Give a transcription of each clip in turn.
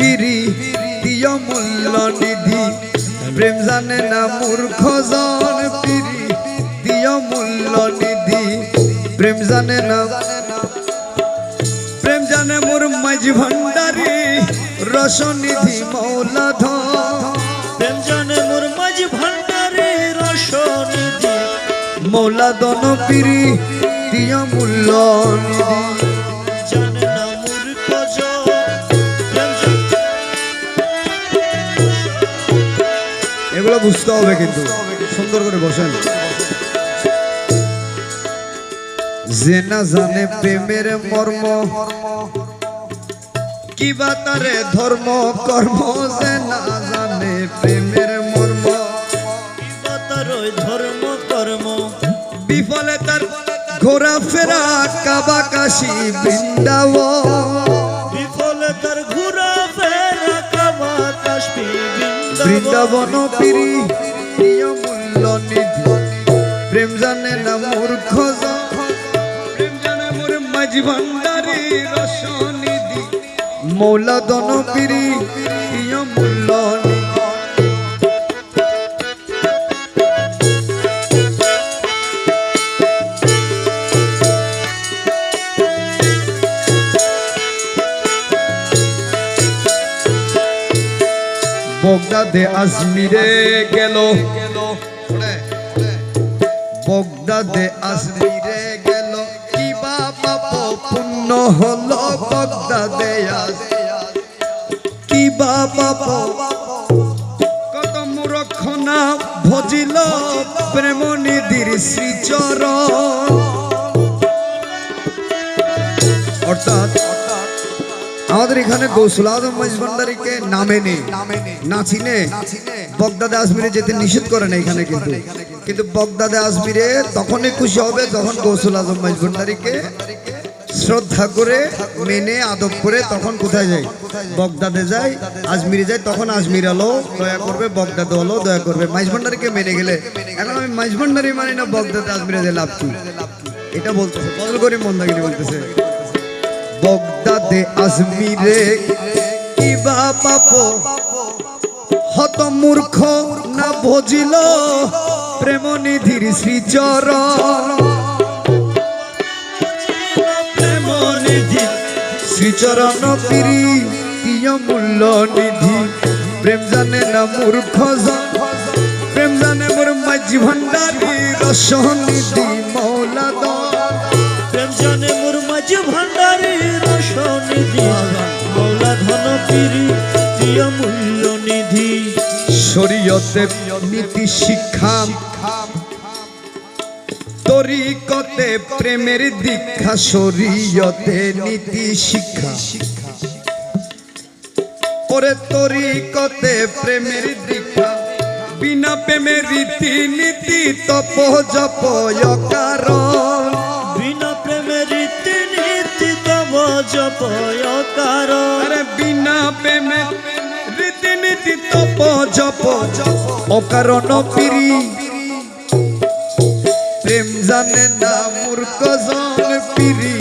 পিরি প্রিয় মূল্য নিধি প্রেম জানে না মূর্খ জন পিরি প্রিয় মূল্য নিধি প্রেম জানে না প্রেম জানে মোর মাঝি ভান্ডারি রসনিধি মৌলা ধন প্রেম জানে মোর মাঝি ভান্ডারে রসনিধি মৌলাদন পিরি প্রিয় মূল্য নিধি এগুলো বুঝতে হবে কিন্তু। সুন্দর করে বসেন। যে না জানে প্রেমের মর্ম তারে ধর্ম, কর্ম, যে না জানে প্রেমের মর্ম ধর্ম, কর্ম, বিফলে তার ঘোরাফেরা কাবা কাশি বৃন্দাবন, বিফলে তার বৃন্দাবন পিরি, প্রিয় মূল্য নিধি। প্রেম জানে না মূর্খ। প্রেম জানে মোর মাঝি ভান্ডারি রসনিধি পিরি, প্রিয় মূল্য নিধি। বগদাদে আজমিরে গেল। বগদাদে আজমিরে গেল। কি পাপ পুণ্য হলো বগদাদে কি পাপ কত মুরক্ষণা ভজিল প্রেম নিধির শ্রীচরণ। অর্থাৎ আমাদের এখানে গৌসুল আজম মজভান্ডারিকে নামে নেই না চিনে বগদাদে আজমিরে যেতে নিষেধ করে না এখানে কিন্তু। কিন্তু বগদাদে আজমিরে তখনই খুশি হবে যখন গৌসুল আজম মজভান্ডারিকে শ্রদ্ধা করে, মেনে, আদব করে তখন কোথায় যায়? বগদাদে যায়, আজমিরে যায়, তখন আজমির আলো দয়া করবে, বগদাদে হলো দয়া করবে। মাইজভান্ডারিকে মেনে গেলে, এখন আমি মাইজভান্ডারি মানি না, বগদাদে আজমিরে যে লাভ কি? এটা বলতেছে, বদল করে মন্দাগিরি বলতেছে। বগদাদে আজমিরে। কিবা পাপ? হত মূর্খ না ভজিল প্রেম নিধির শ্রীচরণ? প্রেম নিধি শ্রীচরণ পিরি, প্রিয় মূল্য নিধি। প্রেম জানে না মূর্খ। প্রেম জানে মোর মাঝি মৌলা দন প্রেম মাঝি ভান্ডারে রসনিধি মৌলা ধন পিরি প্রিয় মূল্য নিধি। শরীয়তে নীতি, শিক্ষা। তরিকতে প্রেমের দীক্ষা, শরীয়তে নীতি, শিক্ষা। ওরে তরিকতে প্রেমের দীক্ষা। বিনা প্রেমের রীতি নীতি তপ জপ কারণ। তব জপয় বিনা প্রেমে রীতিনীতি তপ জপ। অকারণ পিরি। প্রেম জানে না মূর্খ জন পিরি।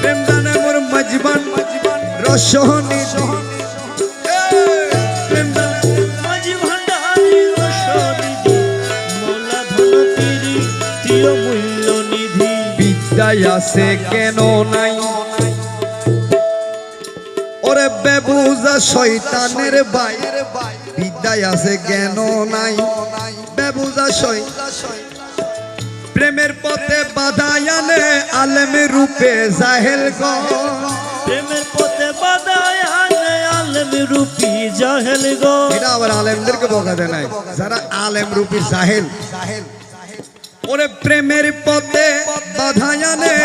প্রেম জানে মোর মজবান রসনিধি আছে কেন নাই? ওরে বেবুজা শয়তানের বাইর বিদ্যায় আছে জ্ঞান নাই? বেবুজা প্রেমের পথে বাধা আনে আলেম রূপে জাহেল প্রেমের পথে বাদায় আনে আলম রূপী জাহেল গো এটা আবার আলেমদেরকে বকা দেয় নাই। যারা আলেম রূপী জাহেল ওরে প্রেমের পথে বাধা আনে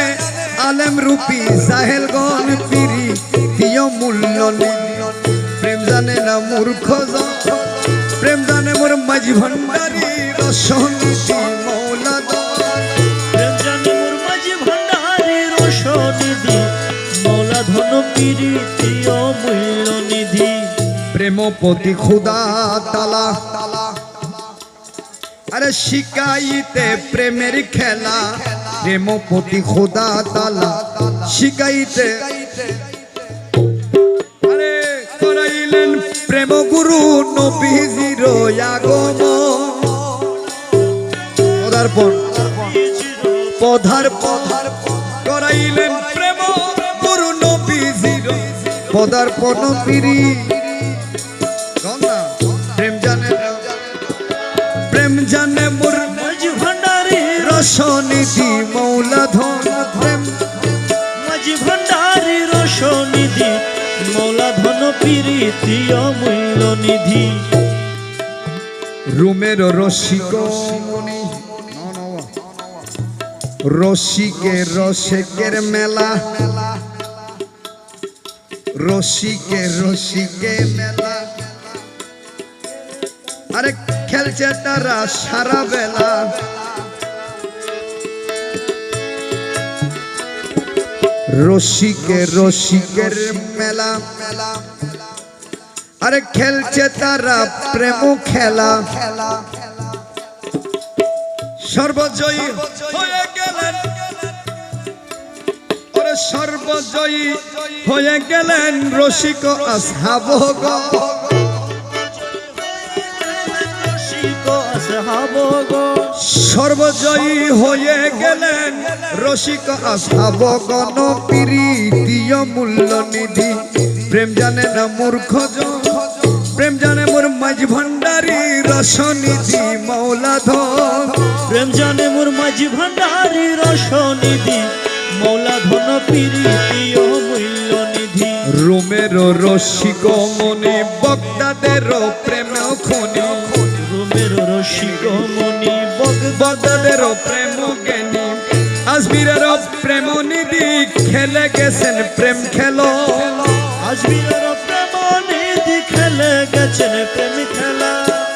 আলেম রূপী জাহেল গণ পিরি দিয় মূল্য। প্রেম জানে না মূর্খ। প্রেম জানে মোর মাঝি ভান্ডারি রসনীতি মৌলা প্রেম জানে মোর মাঝি ভান্ডারি রসনিধি মৌলা ধন পিরি প্রিয় মূল্য নিধি প্রেমপতি খুদা তালা আরে শিকাইতে প্রেমের খেলা প্রেমপতি খুদা তালা শিকাইতে প্রেম গুরু নবীজির আগম পদার্পণ। পধার পধার করাইলেন প্রেম গুরু নবীজির পদার্পণ পিরি প্রেম জানে প্রেম জানে রসনিধি মৌলা ধন প্রেম। মাঝি ভান্ডারি রসনিধি মৌলা ধন প্রীতি অমূল্য নিধি। রুমের রসিক। রসিকের মেলা। রসিকে রসিকে মেলা। আরে খেলছে তারা সারা বেলা রসিকে রসিকের মেলা। মেলা আরে খেলছে তারা প্রেম খেলা। সর্বজয়ী হয়ে গেলেন। ওরে সর্বজয়ী হয়ে গেলেন রসিক আসহাবগ। সর্বজয়ী হয়ে গেলেন রসিক আসহাবগণ প্রীতীয় মূল্য নিধি প্রেম জানে না মূর্খ। প্রেম জানে মোর মাঝ ভান্ডারি রসনিধি মৌলা ধন প্রেম জানে মোর মাঝি ভান্ডারি রসনিধি মৌলা ধন প্রীতি অমূল্য নিধি রোমের রসিক মনি বগদাদের প্রেম আজমিরের প্রেম নিধি খেলে গেছেন প্রেম খেলো। আজমিরের প্রেম নিধি খেলে গেছেন প্রেম খেলা।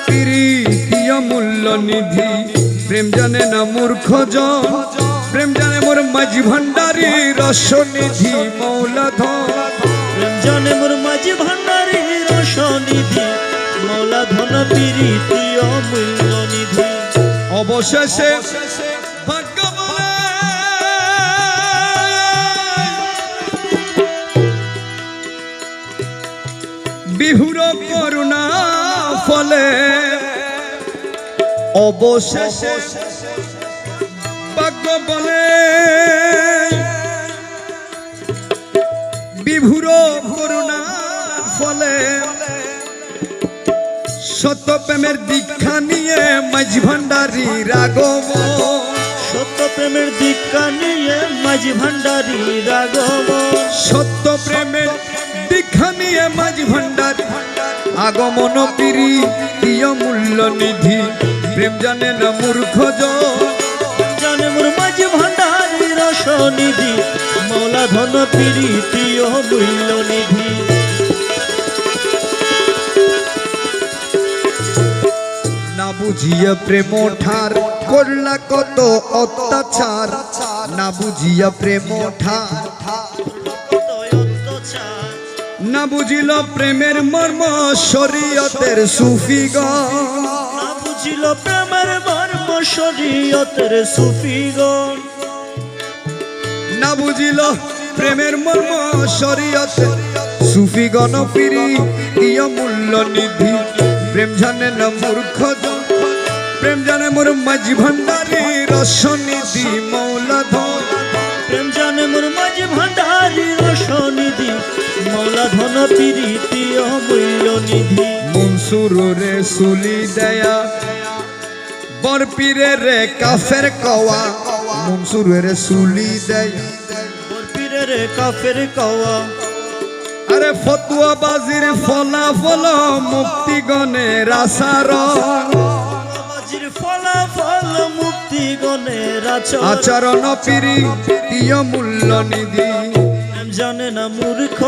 প্রীতীয় মূল্য নিধি প্রেম জানে না মূর্খ প্রেম জানে মোর মাঝি ভান্ডারি রসনিধি মৌলা ধন প্রেম জানে মোর মাঝি ভান্ডারি রসনিধি মৌলা ধন প্রীতি অমূল্য নিধি অবশেষে বিহুর করুণা ফলে অবশেষে ভাগ্য বলে বিভুর করুণা ফলে সত্য প্রেমের দীক্ষা নিয়ে মাঝ ভান্ডারি রাগব। সত্য প্রেমের দীক্ষা নিয়ে মাঝি ভান্ডারি রাগব। সত্য প্রেমের মাঝ ভান্ডারি আগমন পিরি প্রিয় মূল্য নিধি। প্রেম জানে না মূর্খ জানে মোর মাঝি ভান্ডারি রসনিধি মৌলা ধন প্রীতি অমূল্য নিধি। না বুঝিয়া প্রেম ঠার করলা কত অত্যাচার। না বুঝিয়া প্রেম ঠার না বুঝিল প্রেমের মর্ম শরীয়তের সুফিগণ। না বুঝিল প্রেমের মর্ম শরীয়তের সুফিগণ। না বুঝিল প্রেমের মর্ম শরীয়তে সুফিগণ পিরি ইয় মূল্য নিধি? প্রেম জানে না মূর্খ প্রেম জানে মোর মাঝি ভান্ডারি রসনিধি। মৌলা রসনিধি মৌলা ধন প্রীতি অমূল্য নিধি। মনসুর রে সুলি দেয়া বরপিরে রে কাফের কওয়া। মনসুর রে সুলি দেয়া। মোর পীরের কাফের কওয়া। আরে ফতুয়া বাজির ফলাফল মুক্তিগণের আসার বাজির ফলাফল মুক্তি গণের আচরণ পিরি প্রিয় মূল্য নিধি। জানে না মূর্খ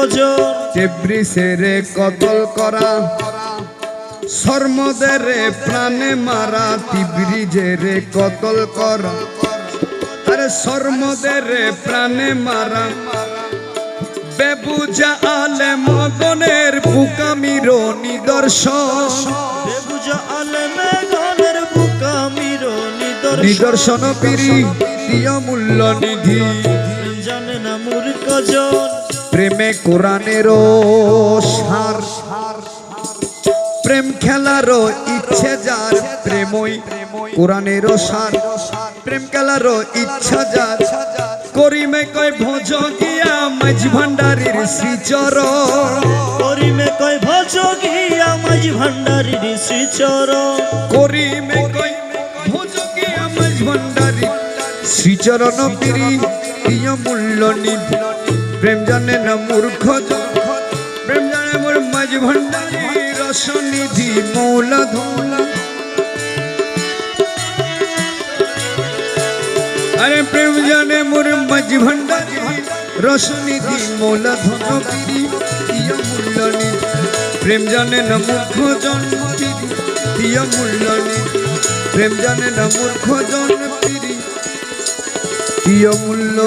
চেব্রিসেরে কতল করা। সর্মদেরে প্রাণে মারা তিব্রিজেরে কতল করা। আরে সর্মদেরে প্রাণে মারা। বেবুজা আলে মগনের বুকামির নিদর্শন। বেবুজা আলেমে গণের বুকামির নিদর্শন। নিদর্শন পিরি প্রিয় মূল্য নিধি। প্রেমে কোরআনেরও সার। প্রেম খেলারও ইচ্ছে যার প্রেমই কোরআনের সার। প্রেম খেলারও ইচ্ছা যার করিমে কয় ভোজ গিয়া মাঝ ভান্ডারীর শ্রীচর করিমে কয় ভজ গিয়া মাঝ ভান্ডারীর শ্রীচর করিমে কয় ভোজ গিয়া মাঝ ভান্ডারী শ্রীচরণ। পিরি প্রিয় মূল্য নিধি প্রেম জানে না মূর্খ প্রেম জানে মোর মাঝ ভান্ডারী, রসনিধি মৌলধন আরে প্রেম জানে মোর মাঝ ভান্ডারী, রসনিধি মৌলধন পিরি প্রিয় মূল্য প্রেম জানে না মূর্খ জন। প্রিয় মূল্য নিধি প্রেম জানে না মূর্খ জন। প্রিয় মূল্য